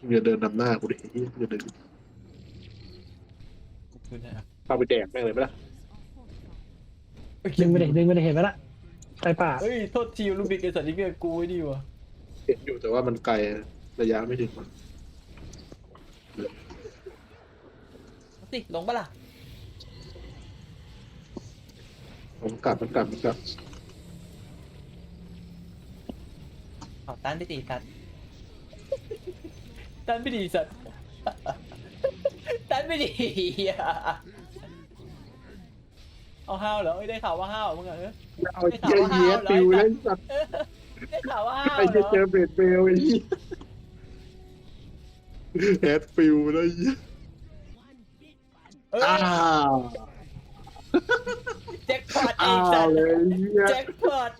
มึงจะเดินนำหน้ากูดิมึงจะเดินคุณนะเข้าไปแดกแม่งเลยไหมล่ะดึงไปดิดึงไปดิเห็นไหมล่ะไฟป่าเฮ้ยโทษทีลูบิกไอสัตว์นี่เกิดกูไอ้ดีวะเห็นอยู่แต่ว่ามันไกลระยะไม่ถึงมันสิลงปะล่ะผมกลับมันกลับมันกลับเอาตันไปตีสัตว์ ตันไปดีสัตว์ตันไปดีเหี้ยเอาห้าวเหรอเอ้ยได้ข่าวว่าห้าวมึงเหรอเออเอาเยี่ยเยี่ยปิวเลยสัตว์ได้ข่าวว่าห้าวไอ้เหรเหี้ยอเจอเบรดเบลไอ้เหี้ยแอดฟิวแล้วไอ้เหี้ยเอ้ยอ้าวแจ็คพอตไอ้อ้าสัวตว์เลยไอ้เหี้ยแจ็คพอต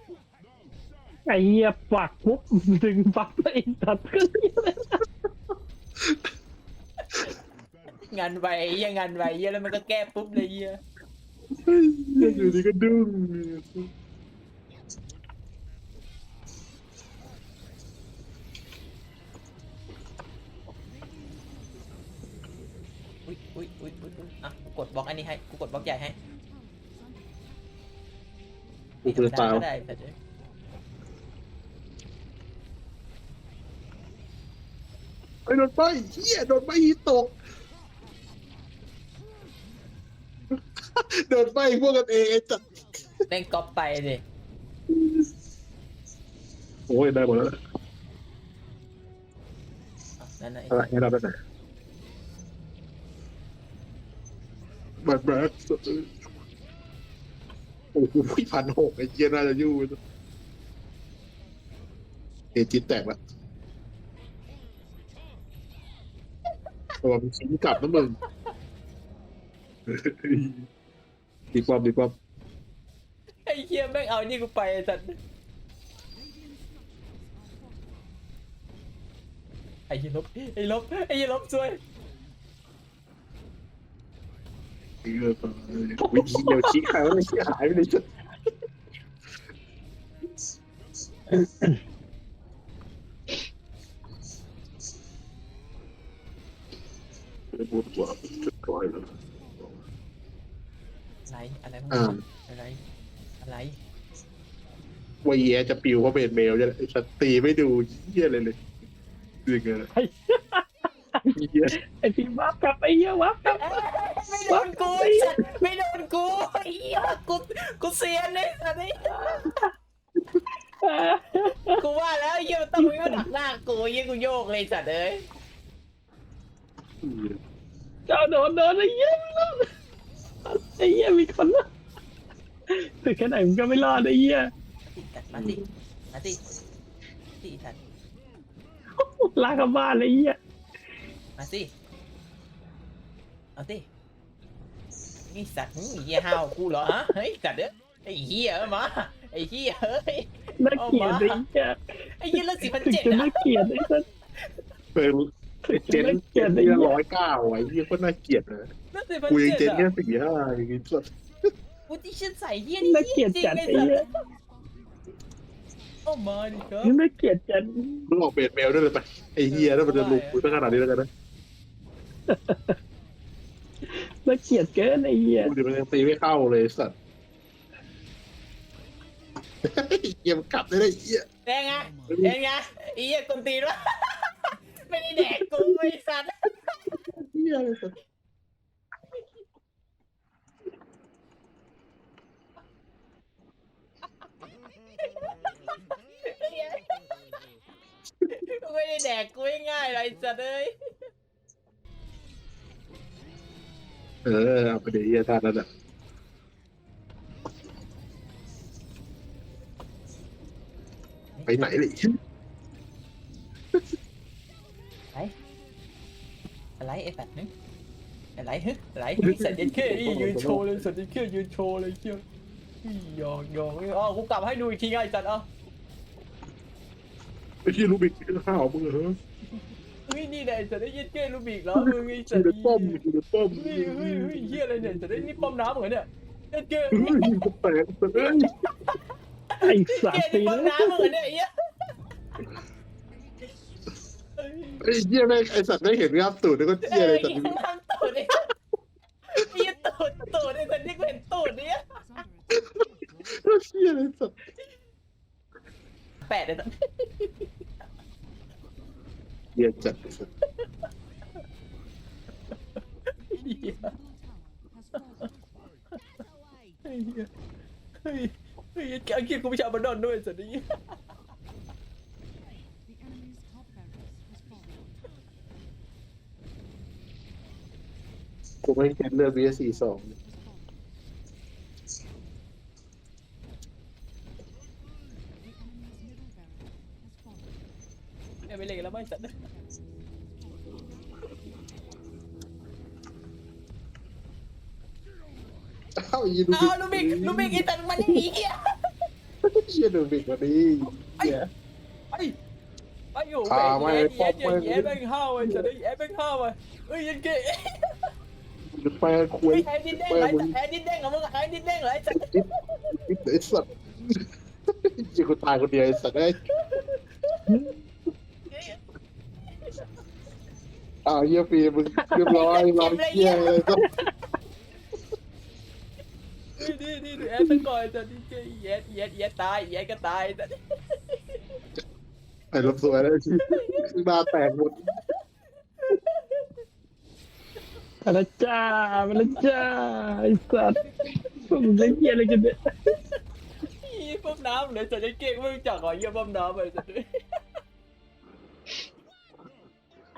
ไอ้เหี้ยปักปุ๊บดึงปั๊บไอ้สัตว์ก็เหี้ยเลย งานไปเหี้ยงานไปเหี้ยแล้วมันก็แก้ปุ๊บเลยเหี้ยเฮ้ยอยู่ดีก็ดึงอุ้ยอุ้ยอุ้ยอุ้ยอุ๊ยอะกูกดบล็อกอันนี้ให้กูกดบล็อกใหญ่ให้กูจะตายก็ได้แต่เดี๋ยว ไอ้โดนไปเหี้ยโดนไปฮีตกโดนไปพวกกันเองไอ้จัดเล่นก๊อปไปดิโอ้ยได้หมดแล้วอะนั่นน่ะไอ้อะไรให้เราไปไหนแบกแบกโอ้โหพันหกไอ้เหี้ยน่าจะยู่เอจิตแตกละ ตัวมันชิ้นกลับนะมึงดีความดีความไอ้เหี้ยแม่งเอานี่กูไปไอ้สัตว์ไอ้เหี้ยลบไอ้ลบไอ้เหี้ยลบช่วยเออวิธีเดียวชี้ใครว่าไม่ชี้หายไปเลย จ้ะพูดกว่าจุดร้อยแล้วอะไรอะไรมึงอ่าอะไรอะไรวายแยจะปิวเพราะเป็นเมลจะสตีไม่ดูเยี่ยเลยเลยจริงเลยไอ้เยี่ยไอ้พี่วับกลับไอ้เหี้ยวับกลับไม่โดนกูไอ้สัตว์ไม่โดนกูไอ้เหี้ยกูกูเสียนไอ้สัตว์ไอ้เหี้กูว่าแล้วเหี้ยต้องมีมาดักหน้ากูไอ้เหี้ยกูโยกเลยสัตว์เอ้ย เจ้าโดนโดนไอ้เหี้ยไม่รอดไอ้เหี้ยมีคนรอดถึงแค่ไหนมึงก็ไม่รอดไอ้เหี้ยมาสิมาสิสิสัตว์ลากกลับบ้านเลยไอ้เหี้ยมาสิเอาสินี่สัตว์หึไอ้เหี้ยห้าวกูเหรอฮะเฮ้ยสัตว์เอ้ยไอ้เหี้ยเอ้ยมาไอ้เหี้ยเฮ้ยน่าเกลียดไอ้เหี้ยไอ้เหี้ยเลิกสี่พันถึงเจ็ดจะนะน่าเกลียดไอ้สัสเป็นถึง เจจะนน่าเกเจลียดนไอ้ที่เหี้ยร้อยเก้าไอ้เยี่ยก็น่าเกลียดนะเลิกสี่พันกูยังเจเจ็นดแค่อะสี่ห้าอย่างงี้สุดกูที่ฉันใส่เหี้ยนี่น่าเหี้เกลียยดจริงจัดไอ้ไอ้สัตเหี้ยว์เอามาดิครับน่าเกลียดจัดมึงออกเบดเมลด้วยเลยไปไอ้เฮียถ้ามันจะลุกกูตั้งขนาดนี้แล้วกันนะน่าเกลียดเกินไอ้เหี้ยกูเดี๋ยวมันยังตีไม่เข้าเลยสัตว์เยี่ยมกลับได้เลยเยี่ยแดงไงแดงไงไอ้เหี้ยกลตีนวะ ไม่ได้แดกกูไอ้สัตว์เยี่ยเลยสัตว์ไม่ได้แดกกูง่ายๆเลยไอ้สัตว์เอ้ยเออเอาไปเดี๋ยวเยี่ยท่านั้นแหละไปไหนเลย อะไรไอ้สัตว์นึงอะไรฮึอะไรฮึสัตว์ยันเข้นี่ยืนโชว์เลยสัตว์ยันเข้ยืนโชว์เลยเชี่ยหยอกหยอกอ๋อกูกลับให้ดูอีกทีไงไอ้สัตว์เอะไอ้เฮียลูบิกข้าวมึงเหรอเฮ้ยนี่แหละไอ้สัตว์ได้ยันเข้ลูบิกแล้วมึงไอ้สักูตว์จะป้อมกูจะป้อมเฮ้ยเฮ้ยเฮ้ยเฮียอะไรเนี่ยสัตว์ได้นี่ป้อมน้ำเหรอเนี่ยยันเข้เฮ้ยกูแตกสัตว์เอ้ยไอ้สัสเฮียตีนี่ป้อมนะน้ำเหรอเนี่ย ไอ้เหี้ยเฮ้ยไอ้เหี้ยแม่งไอ้สัตว์ไม่เห็นงับตูดแล้วก็เอเหี้ยอเลยไอ้สัตว์เหี้ยทำตูดเนี่ยไอ้เหี้ยตูดตูดไอ้สัตว์นี่กูเห็นตูดเนี่ยเหี้ยเลยสัตว์แปดไอ้สัตว์เหี้ยจัดไอ้สัตว์เหี้ยไอ้เหี้ยเฮ้ยเฮ้ยแกเอาเกียร์กูไม่ชอบมาดอนด้วยสัตว์นี่ กูไม่เห็นเลือดวีสี่สองเนี่ยไม่เล่นกันแล้วไม่สัตว์เอ้าอีดูอ้าวลูบิกลูบิกไอ้สัตว์มันนี่เหี้ยเชี่ยดูบิกวันนี้เหี้ย ไอ้ไอ้อยู่ฆ่าเว้ยไม่เย็ดเย็ดป้เย็อดมไม่เย็ดแม่งห้าวไอ้สัตว์ไอ้แม่งห้าวไอ้เอ้ยยันเก๋ แปลคุยไอ้แฮนดินเด้งไรสัตว์แฮนดินเด้งเหรอมึงแฮนดินเด้งเหรอไอ้สัตว์ไอ้สัตว์ยิงกูตายคนเดียวไอ้สัตว์ไอ้อ้าวเหี้ยฟีมึงเรียบร้อยรอเหี้ยเลยสัตว์นี่นี่นี่แอดตะกอยสัตว์นี่เจ๊เย็ดเย็ดเย็ดตายเย็ดก็ตายสัตว์ไอ้รถสวยแล้วหน้าแตกหมด มาแล้วจ้ามาแล้วจ้าไอ้สัตว์ผมึงเล่นเหี้ยอะไรกันเนี่ย อีปั๊มน้ำเลยสัตว์ไอ้เก่งไม่รู้จักเหรอเยี่ยปั๊มน้ำไอ้สัตว์